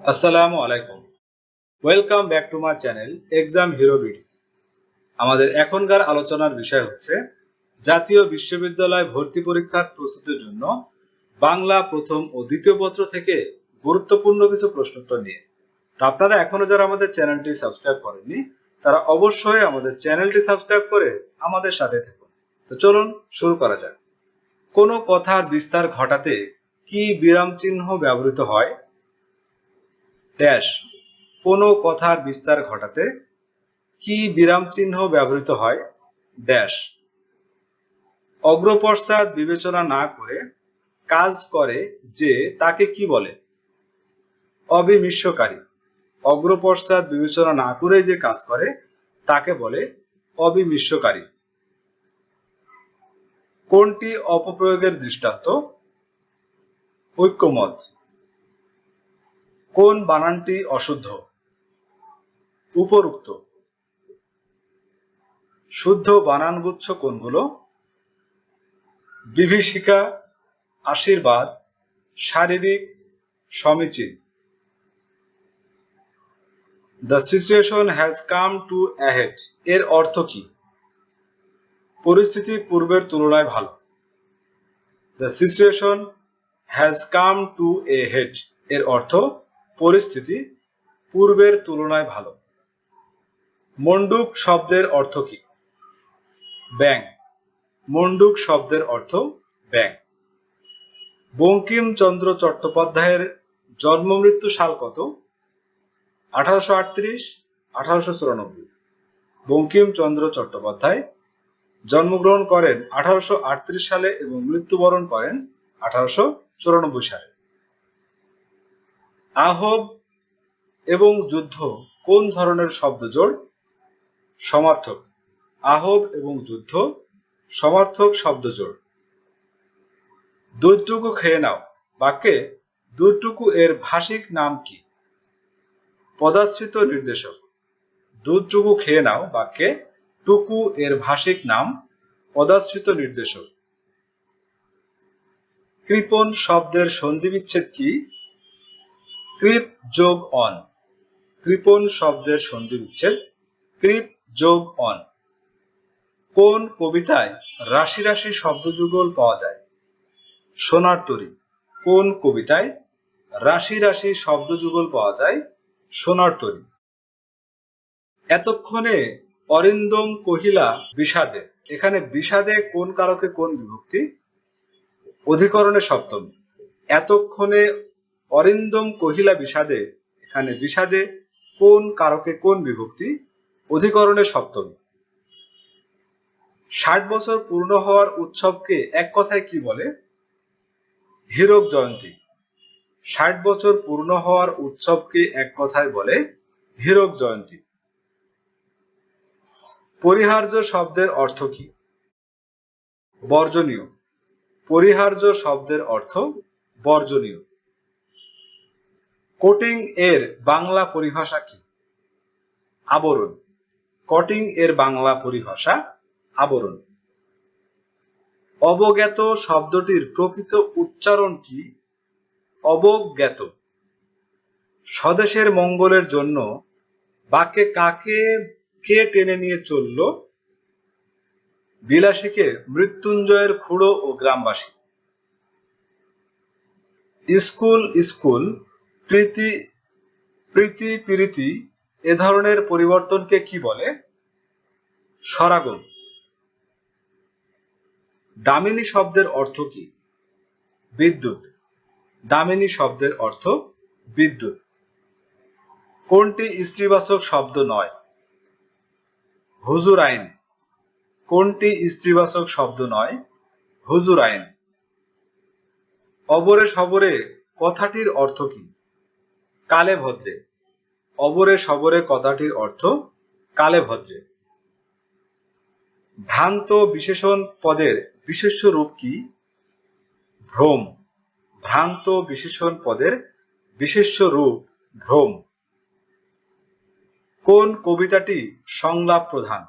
আসসালামু আলাইকুম। Welcome back to my channel exam hero BD আমাদের এখনকার আলোচনার বিষয় হচ্ছে, জাতীয় বিশ্ববিদ্যালয় ভর্তি পরীক্ষার প্রস্তুতির জন্য বাংলা প্রথম ও দ্বিতীয় পত্র থেকে গুরুত্বপূর্ণ কিছু প্রশ্নোত্তর নিয়ে। তা আপনারা এখনও যারা আমাদের চ্যানেলটি সাবস্ক্রাইব করেননি, তারা অবশ্যই আমাদের চ্যানেলটি সাবস্ক্রাইব করে আমাদের সাথে থাকুন। তো চলুন শুরু করা যাক। কোনো কথার বিস্তার ঘটাতে কি বিরাম চিহ্ন ব্যবহৃত হয়? ড্যাশ কোনো কথার বিস্তার ঘটাতে কি বিরাম চিহ্ন ব্যবহৃত হয়? ড্যাশ অগ্রপশ্চাৎ বিবেচনা না করে কাজ করে যে তাকে কি বলে? অবিমিশ্বকারী অগ্রপশ্চাৎ বিবেচনা না করে যে কাজ করে, তাকে বলে অবিমিশ্বকারী কোনটি অপপ্রয়োগের দৃষ্টান্ত? ঐক্যমত। কোন বানানটি অশুদ্ধ? উপরুক্ত। শুদ্ধ বানানগুচ্ছ কোনগুলো? বিভীষিকা, আশীর্বাদ, শারীরিক সমীচীন। The situation has come to ahead এর অর্থ কি? পরিস্থিতি পূর্বের তুলনায় ভালো। The situation has come to a head এর অর্থ পরিস্থিতি পূর্বের তুলনায় ভালো। মন্ডুক শব্দের অর্থ কি? ব্যাং মন্ডুক শব্দের অর্থ ব্যাং বঙ্কিমচন্দ্র চট্টোপাধ্যায়ের জন্ম মৃত্যু সাল কত? আঠারোশো আটত্রিশ, আঠারোশো চুরানব্বই। বঙ্কিমচন্দ্র চট্টোপাধ্যায় জন্মগ্রহণ করেন আঠারোশো আটত্রিশ সালে এবং মৃত্যুবরণ করেন আঠারোশো চুরানব্বই সালে। আহব এবং যুদ্ধ কোন ধরনের শব্দজোড়? সমার্থক। আহব এবং যুদ্ধ সমার্থক শব্দজোড়। দুধটুকু খেয়ে নাও। বাক্যে দুধটুকু এর ভাষিক নাম কি? পদাশ্রিত নির্দেশক। দুধটুকু খেয়ে নাও। বাক্যে টুকু এর ভাষিক নাম পদাশ্রিত নির্দেশক। কৃপণ শব্দের সন্ধিবিচ্ছেদ কি? কৃপ যোগ অন। কৃপণ শব্দের সন্ধি উচ্ছেদ কৃপ যোগ অন। কোন কবিতায় রাশি রাশি শব্দযুগল পাওয়া যায়? সোনার তরী। কোন কবিতায় রাশি রাশি শব্দযুগল পাওয়া যায়? সোনার তরী। এতক্ষণে অরিন্দম কহিলা বিষাদে। এখানে বিষাদে কোন কারকে কোন বিভক্তি? অধিকরণে সপ্তম। এতক্ষণে অরিন্দম কহিলা বিষাদে, এখানে বিষাদে কোন কারকে কোন বিভক্তি? অধিকরণে সপ্তম। ষাট বছর পূর্ণ হওয়ার উৎসবকে এক কথায় কি বলে? হীরক জয়ন্তী। ষাট বছর পূর্ণ হওয়ার উৎসবকে এক কথায় বলে হীরক জয়ন্তী। পরিহার্য শব্দের অর্থ কি? বর্জনীয়। পরিহার্য শব্দের অর্থ বর্জনীয়। কোটিং এর বাংলা পরিভাষা কি? আবরণ। কটিং এর বাংলা পরিভাষা আবরণ। অবজ্ঞাত শব্দটির প্রকৃত উচ্চারণ কি? অবজ্ঞাত। স্বদেশের মঙ্গলের জন্য বাক্যে কাকে, কে টেনে নিয়ে চলল? বিলাসীকে মৃত্যুঞ্জয়ের খুঁড়ো ও গ্রামবাসী। স্কুল স্কুল প্রীতি প্রীতি প্রীতি এ ধরনের পরিবর্তনকে কি বলে? সরাগম। দামিনী শব্দের অর্থ কি? বিদ্যুৎ। দামিনী শব্দের অর্থ বিদ্যুৎ। কোনটি স্ত্রীবাচক শব্দ নয়? হুজুর আইন। কোনটি স্ত্রীবাচক শব্দ নয়? হুজুর আইন। অবরে সবরে কথাটির অর্থ কি? কালে ভদ্রে। অবরে সবরে কথাটির অর্থ কালে ভদ্রে। ভ্রান্ত বিশেষণ পদের বিশেষ্য রূপ কি? ভ্রম। ভ্রান্ত বিশেষণ পদের বিশেষ্য রূপ ভ্রম। কোন কবিতাটি সংলাপ প্রধান?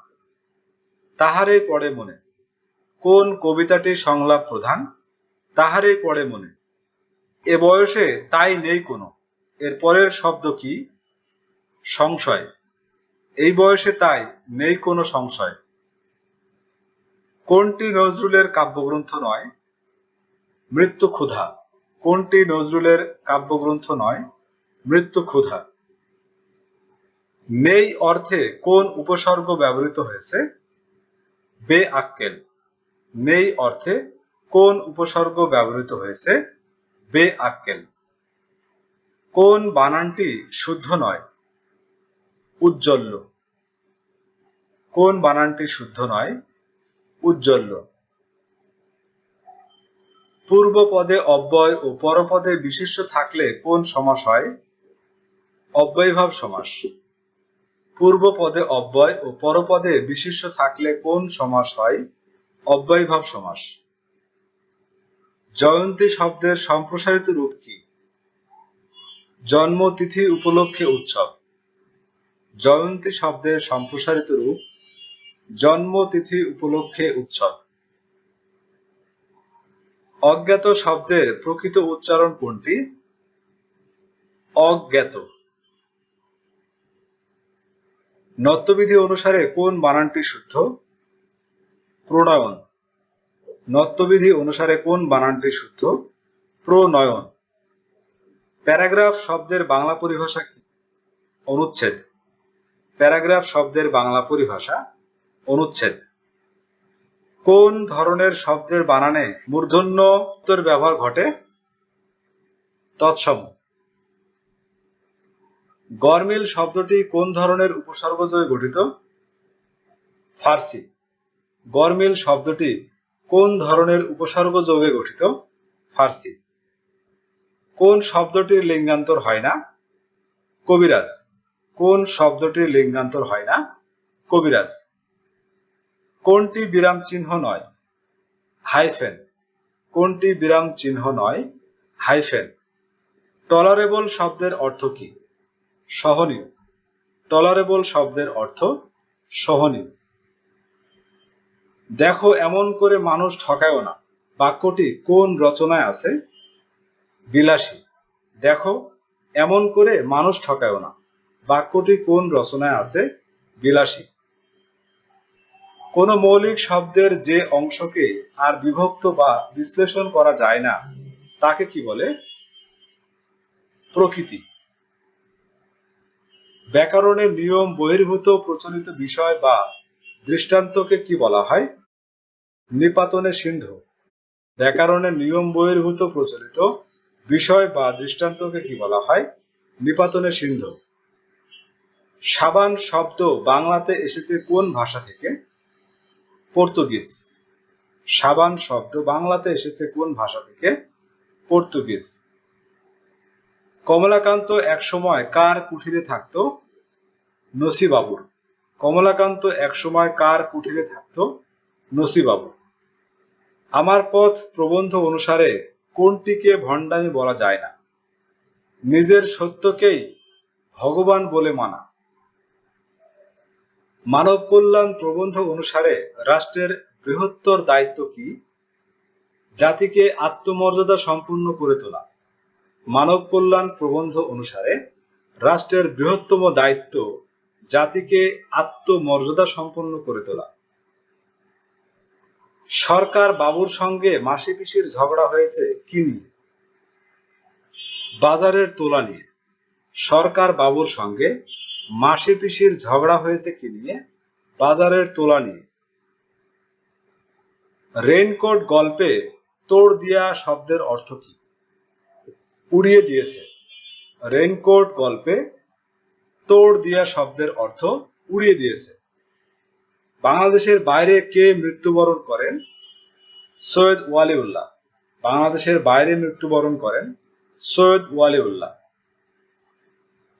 তাহারে পড়ে মনে। কোন কবিতাটি সংলাপ প্রধান? তাহারে পড়ে মনে। এ বয়সে তাই নেই কোনো। এর পরের শব্দ কি? সংশয়। এই বয়সে তাই নেই কোনো সংশয়। কোনটি নজরুলের কাব্যগ্রন্থ নয়? মৃত্যু ক্ষুধা। কোনটি নজরুলের কাব্যগ্রন্থ নয়? মৃত্যু ক্ষুধা। নেই অর্থে কোন উপসর্গ ব্যবহৃত হয়েছে? বে আক্কেল। নেই অর্থে কোন উপসর্গ ব্যবহৃত হয়েছে? বে আক্কেল। কোন বানানটি শুদ্ধ নয়? উজ্জ্বল্য। কোন বানানটি শুদ্ধ নয়? উজ্জ্বল্য। পূর্ব পদে অব্যয় ও পরপদে বিশিষ্ট থাকলে কোন সমাস হয়? অব্যয়ভাব সমাস। পূর্ব পদে অব্যয় ও পরপদে বিশিষ্ট থাকলে কোন সমাস হয়? অব্যয়ভাব সমাস। জয়ন্তী শব্দের সম্প্রসারিত রূপ কি? জন্মতিথি উপলক্ষে উৎসব। জয়ন্তী শব্দের সম্প্রসারিত রূপ জন্মতিথি উপলক্ষে উৎসব। অজ্ঞাত শব্দের প্রকৃত উচ্চারণ কোনটি? অজ্ঞাত। নত্যবিধি অনুসারে কোন বানানটি শুদ্ধ? প্রণয়ন। নত্যবিধি অনুসারে কোন বানানটি শুদ্ধ? প্রনয়ন প্যারাগ্রাফ শব্দের বাংলা পরিভাষা কি? অনুচ্ছেদ। প্যারাগ্রাফ শব্দের বাংলা পরিভাষা অনুচ্ছেদ। কোন ধরনের শব্দের বানানে মূর্ধন্য ব্যবহার ঘটে? তৎসম। গরমিল শব্দটি কোন ধরনের উপসর্গ যোগে গঠিত? ফার্সি। গরমিল শব্দটি কোন ধরনের উপসর্গ যোগে গঠিত? ফার্সি। কোন শব্দটির লিঙ্গান্তর হয় না? কবিরাজ, কোন শব্দটির লিঙ্গান্তর হয় না? কবিরাজ। কোনটি বিরাম চিহ্ন নয়? হাইফেন। কোনটি বিরাম চিহ্ন নয়? হাইফেন। টলারেবল শব্দের অর্থ কি? সহনীয়। টলারেবল শব্দের অর্থ সহনীয়। দেখো, এমন করে মানুষ ঠকায়ও না। বাক্যটি কোন রচনায় আছে? বিলাসী। দেখো, এমন করে মানুষ ঠকায়ও না। বাক্যটি কোন রচনায় আছে? বিলাসী। কোন মৌলিক শব্দের যে অংশকে আর বিভক্ত বা বিশ্লেষণ করা যায় না, তাকে কি বলে? প্রকৃতি। ব্যাকরণের নিয়ম বহির্ভূত প্রচলিত বিষয় বা দৃষ্টান্তকে কি বলা হয়? নিপাতনে সিন্ধু। ব্যাকরণের নিয়ম বহির্ভূত প্রচলিত বিষয় বা দৃষ্টান্তকে কি বলা হয়? নিপাতনে সিন্ধু। সাবান শব্দ বাংলাতে এসেছে কোন ভাষা থেকে? পর্তুগিজ। সাবান শব্দ বাংলাতে এসেছে কোন ভাষা থেকে? পর্তুগিজ। কমলাকান্ত একসময় কার কুঠিরে থাকত? নসিবাবুর। কমলাকান্ত একসময় কার কুঠিরে থাকত? নসিবাবুর। আমার পথ প্রবন্ধ অনুসারে কোনটিকে ভণ্ডামি বলা যায় না। নিজের সত্যকেই ভগবান বলে মানা। মানব কল্যাণ প্রবন্ধ অনুসারে রাষ্ট্রের বৃহত্তর দায়িত্ব কি? জাতিকে আত্মমর্যাদা সম্পূর্ণ করে তোলা। মানব কল্যাণ প্রবন্ধ অনুসারে রাষ্ট্রের বৃহত্তম দায়িত্ব জাতিকে আত্মমর্যাদা সম্পন্ন করে তোলা। সরকার বাবুর সঙ্গে মাসি পিসির ঝগড়া হয়েছে কি নিয়ে? বাজারের তোলা নিয়ে। সরকার বাবুর সঙ্গে মাসি পিসির ঝগড়া হয়েছে কি নিয়ে? বাজারের তোলা নিয়ে। রেইনকোট গল্পে তোড় দিয়া শব্দের অর্থ কি? উড়িয়ে দিয়েছে। রেনকোট গল্পে তোড় দিয়া শব্দের অর্থ উড়িয়ে দিয়েছে। বাংলাদেশের বাইরে কে মৃত্যুবরণ করেন? সৈয়দ ওয়ালিউল্লাহ। বাংলাদেশের বাইরে মৃত্যুবরণ করেন সৈয়দ ওয়ালিউল্লাহ।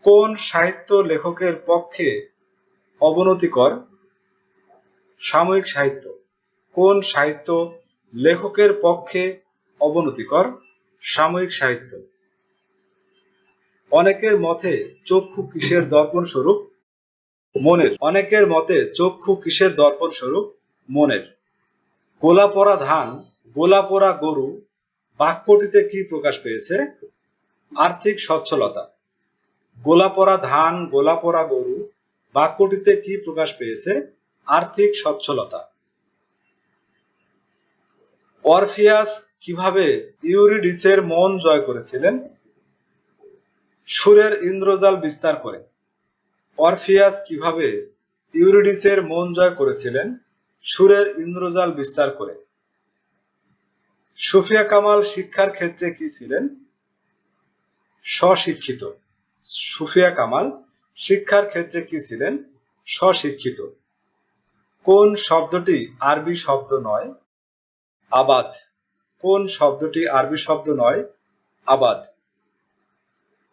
কোন সাহিত্য লেখকের পক্ষে অবনতিকর? সাময়িক সাহিত্য। কোন সাহিত্য লেখকের পক্ষে অবনতিকর? সাময়িক সাহিত্য। অনেকের মতে চক্ষু কিসের দর্পণ স্বরূপ মনের, অনেকের মতে চক্ষু কিসের দর্পণ স্বরূপ মনের। গোলা পরা ধান গোলা পরা গরু, বাক্যটিতে কি প্রকাশ পেয়েছে? আর্থিক সচ্ছলতা। গোলাপরা ধান, গোলাপরা গরু, বাক্যটিতে কি প্রকাশ পেয়েছে? আর্থিক সচ্ছলতা। অরফিয়াস কীভাবে ইউরিডিসের মন জয় করেছিলেন? সুরের ইন্দ্রজাল বিস্তার করে। অরফিয়াস কীভাবে ইউরিডিসের মন জয় করেছিলেন, সুরের ইন্দ্রজাল বিস্তার করে। সুফিয়া কামাল শিক্ষার ক্ষেত্রে কি ছিলেন? স্বশিক্ষিত। সুফিয়া কামাল শিক্ষার ক্ষেত্রে কি ছিলেন? স্বশিক্ষিত। কোন শব্দটি আরবি শব্দ নয়? আবাদ। কোন শব্দটি আরবি শব্দ নয়? আবাদ।